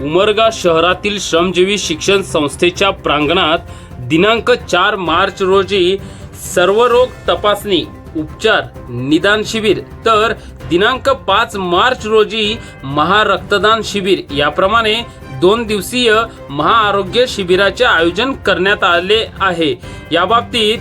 उमरगा शहरातील श्रमजीवी शिक्षण संस्थेच्या प्रांगणात दिनांक चार मार्च रोजी सर्वरोग तपासणी उपचार निदान शिबिर तर दिनांक पाच मार्च रोजी महारक्तदान शिबिर. याप्रमाणे दोन दिवसीय महाआरोग्य शिबिराचे आयोजन करण्यात आले आहे. याबाबतीत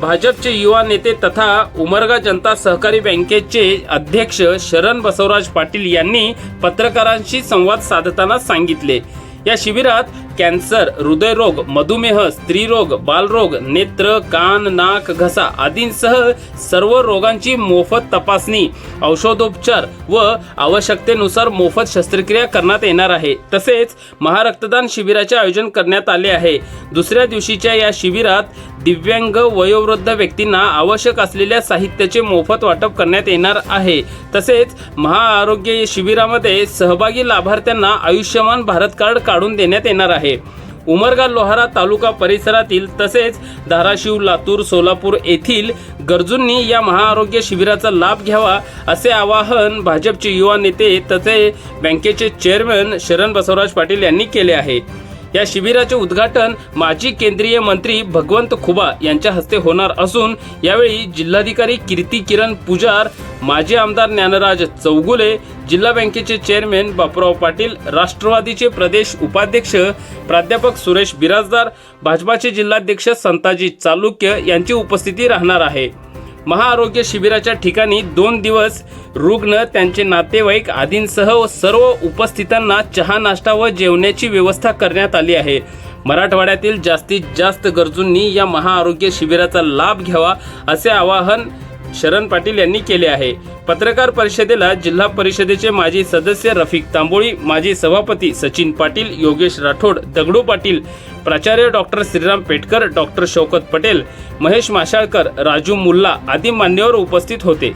भाजपचे युवा नेते तथा उमरगा जनता सहकारी बँकेचे अध्यक्ष शरण बसवराज पाटील यांनी पत्रकारांशी संवाद साधताना सांगितले. या शिबिरात कॅन्सर हृदयरोग मधुमेह स्त्रीरोग बालरोग नेत्र कान नाक घसा आदींसह सर्व रोगांची मोफत तपासणी औषधोपचार व आवश्यकतेनुसार मोफत शस्त्रक्रिया करण्यात येणार आहे. तसेच महारक्तदान शिबिराचे आयोजन करण्यात आले आहे. दुसऱ्या दिवशीच्या या शिबिरात दिव्यांग वयोवृद्ध व्यक्तींना आवश्यक असलेल्या साहित्याचे मोफत वाटप करण्यात येणार आहे. तसेच महाआरोग्य शिबिरामध्ये सहभागी लाभार्थ्यांना आयुष्यमान भारत कार्ड काढून देण्यात येणार आहे. उमरगा लोहारा तालुका परिसरातील तसेच धाराशिव लातूर सोलापूर येथील गरजूंनी या महाआरोग्य शिबिराचा लाभ घ्यावा असे आवाहन भाजपचे युवा नेते तसे बँकेचे चेअरमन शरण बसवराज पाटील यांनी केले आहे. या शिबिराचे उद्घाटन माजी केंद्रीय मंत्री भगवंत खुबा यांच्या हस्ते होणार असून यावेळी जिल्हाधिकारी कीर्ती किरण पुजार माजी आमदार ज्ञानराज चौगुले जिल्हा बँकेचे चेअरमॅन बापूराव पाटील राष्ट्रवादीचे प्रदेश उपाध्यक्ष प्राध्यापक सुरेश बिराजदार भाजपाचे जिल्हाध्यक्ष संताजी चालुक्य यांची उपस्थिती राहणार आहे. महाआरोग्य शिबिराच्या ठिकाणी दोन दिवस रुग्ण त्यांचे नातेवाईक आदींसह सर्व उपस्थितांना चहा नाश्ता व जेवणाची व्यवस्था करण्यात आली आहे. मराठवाड्यातील जास्तीत जास्त गरजूंनी या महाआरोग्य शिबिराचा लाभ घ्यावा असे आवाहन शरण पाटील यांनी केले आहे. पत्रकार परिषदेला जिल्हा परिषदेचे माजी सदस्य रफिक तांबोळी माजी सभापती सचिन पाटील योगेश राठोड दगडू पाटील प्राचार्य डॉक्टर श्रीराम पेटकर डॉक्टर शौकत पटेल महेश माशाळकर राजू मुल्ला आदी मान्यवर उपस्थित होते.